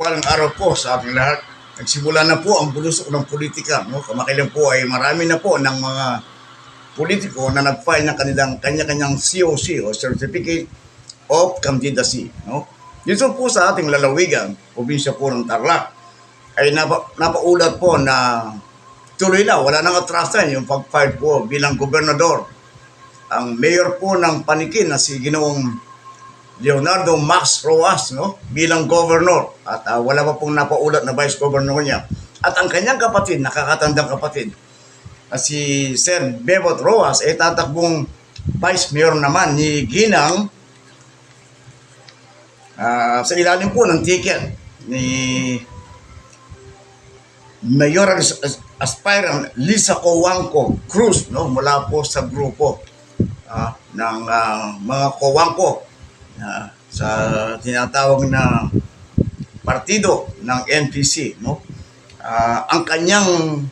mapagpalang araw po sa ating lahat. Nagsimula na po ang bulusok ng politika. No? Kamakailan po ay marami na po ng mga politiko na nag-file ng kanilang kanya-kanyang COC o Certificate of Candidacy. No? Dito po sa ating lalawigan, probinsya po ng Tarlac, ay napa, napaulat po na tuloy na, wala nang atrasan yung pag-file po bilang gobernador. Ang mayor po ng Panikin na si Ginoong Leonardo Max Roas no? Bilang governor. At ah, wala pa pong napaulat na vice governor niya. At ang kanyang kapatid, nakakatandang kapatid, na si Sir Bebot Roas ay tatakbong vice mayor naman ni Ginang ah, sa ilalim po ng ticket ni Mayor as- as- aspirant Lisa Coangco Cruz no? Mula po sa grupo ah, ng ah, mga Coangco na sa tinatawag na partido ng NPC no? Ah, ang kanyang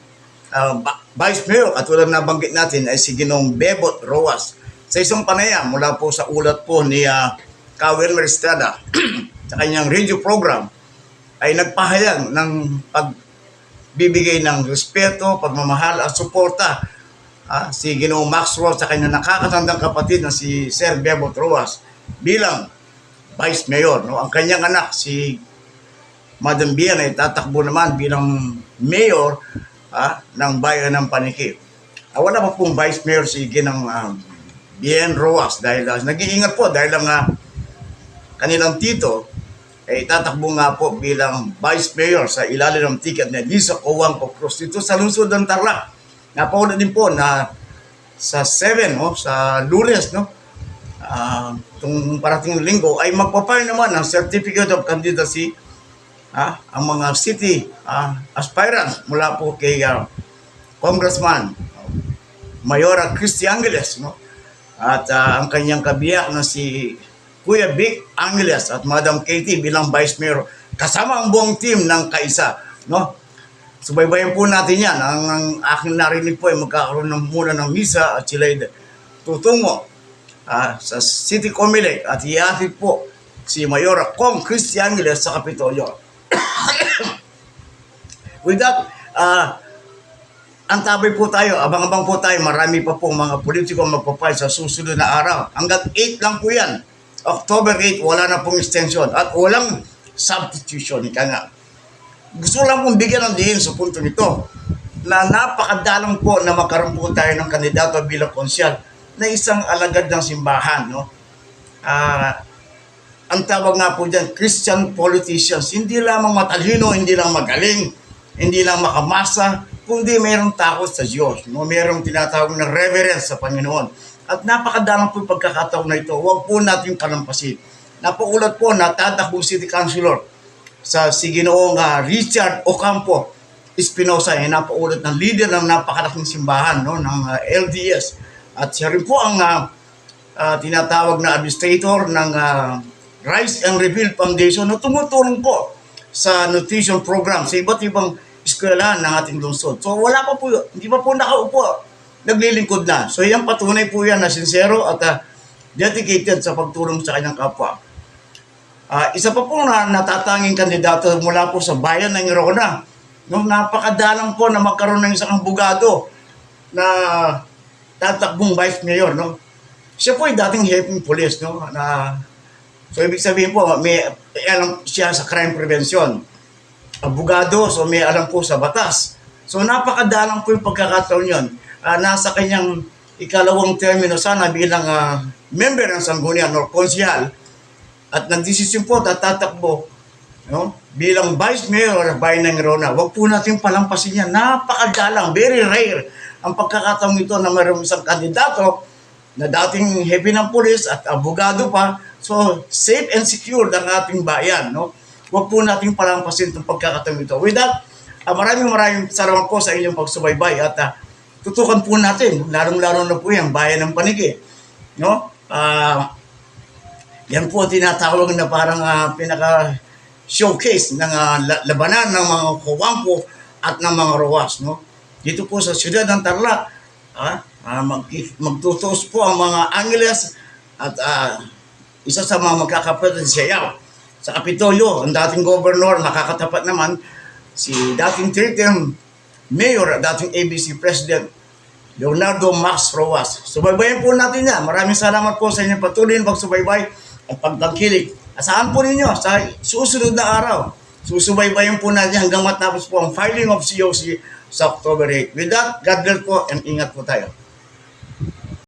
ah, ba- vice mayor katulad na banggit natin ay si Ginong Bebot Roas. Sa isang panayam mula po sa ulat po ni uh, Kawel Estrada sa kanyang radio program ay nagpahayag ng pagbibigay ng respeto, pagmamahal at suporta ah, si Ginoong Max Roas sa kanyang nakakatandang kapatid na si Sir Bebot Roas bilang Vice Mayor. No? Ang kanyang anak, si Madam Bian ay tatakbo naman bilang Mayor ah, ng bayan ng Paniki. Ah, wala pa pong Vice Mayor si Ginang ah, Bien Roas dahil ah, nag-iingat po dahil ang ah, kanilang tito ay tatakbo nga po bilang Vice Mayor sa ilalim ng ticket ni Lisa Coangco Cruz dito sa lungsod ng Tarlac. Napauna din po na sa 7, no, sa lunes, no, ah, itong parating linggo ay magpapile naman ng Certificate of Candidacy ah, ang mga city ah, aspirants mula po kay ah, Congressman Mayora Christy Angeles no? at ah, ang kanyang kabiyak na si Kuya Vic Angeles at Madam Katie bilang Vice Mayor kasama ang buong team ng Kaisa no? Subaybayan po natin yan. Ang, ang aking narinig po ay magkakaroon ng muna ng misa at sila ay tutungo ah, sa City Comelec at iatid po si Mayora Kong Christy Angeles sa Kapitolyo. With that, ah, ang tabay po tayo, abang-abang po tayo, marami pa pong mga politiko magpapay sa susunod na araw. Hanggang 8 lang po yan. October 8, wala na pong extension at walang substitution. Ika nga. Gusto lang pong bigyan ng diin sa punto nito na napakadalang po na magkaroon po tayo ng kandidato bilang konsyal na isang alagad ng simbahan. No? Ah, ang tawag nga po dyan, Christian politicians, hindi lamang matalino, hindi lang magaling, hindi lang makamasa, kundi mayroong takot sa Diyos. No? Mayroong tinatawag na reverence sa Panginoon. At napakadalang po pagkakataon na ito, huwag po natin kalampasin. Napaulat po na tatakbo City Councilor sa si Ginoong ah, Richard Ocampo Espinosa, ay napaulat ng leader ng napakalaking simbahan no, ng ah, LDS. At siya rin po ang ah, ah, tinatawag na administrator ng ah, Rise and Rebuild Foundation na tumutulong po sa nutrition program sa iba't ibang eskwelahan ng ating lungsod. So wala pa po, hindi pa po nakaupo, naglilingkod na. So yan patunay po yan na sincero at ah, dedicated sa pagtulong sa kanyang kapwa. Ah, isa pa po na natatanging kandidato mula po sa bayan ng Irona. No, napakadalang po na magkaroon ng isang abogado na tatakbong vice mayor, no? Siya po ay dating hepe ng police, no? Na, so, ibig sabihin po, may alam siya sa crime prevention. Abogado, so may alam po sa batas. So, napakadalang po yung pagkakataon yun. Ah, nasa kanyang ikalawang termino sana bilang ah, member ng Sanggunian or konsyal at nagdesisyon po at tatakbo no? bilang Vice Mayor ng Bayan ng Rona. Huwag po natin palampasin yan. Napakadalang, very rare ang pagkakataong ito na mayroong isang kandidato na dating hepe ng pulis at abogado pa. So, safe and secure ang ating bayan. No? Huwag po natin palampasin itong pagkakataong ito. With that, ah, maraming maraming salamat po sa inyong pagsubaybay at ah, tutukan po natin, lalong-lalo na po yung bayan ng panigi. No? Ah, yan po tinatawag na parang ah, pinaka showcase ng la- labanan ng mga kuwangko at ng mga ruwas no dito po sa siyudad ng Tarlac ah, ah, mag, magtutos po ang mga Angeles at ah, isa sa mga magkakapatid si Sayaw sa Kapitolyo, ang dating gobernador, makakatapat naman, si dating third-term mayor at dating ABC president, Leonardo Max Roas. Subaybayan po natin yan. Maraming salamat po sa inyong patuloy na pagsubaybay at pagtangkilik. Asahan po ninyo sa susunod na araw. Susubaybayan po natin hanggang matapos po ang filing of COC sa October 8. With that, God bless po and ingat po tayo.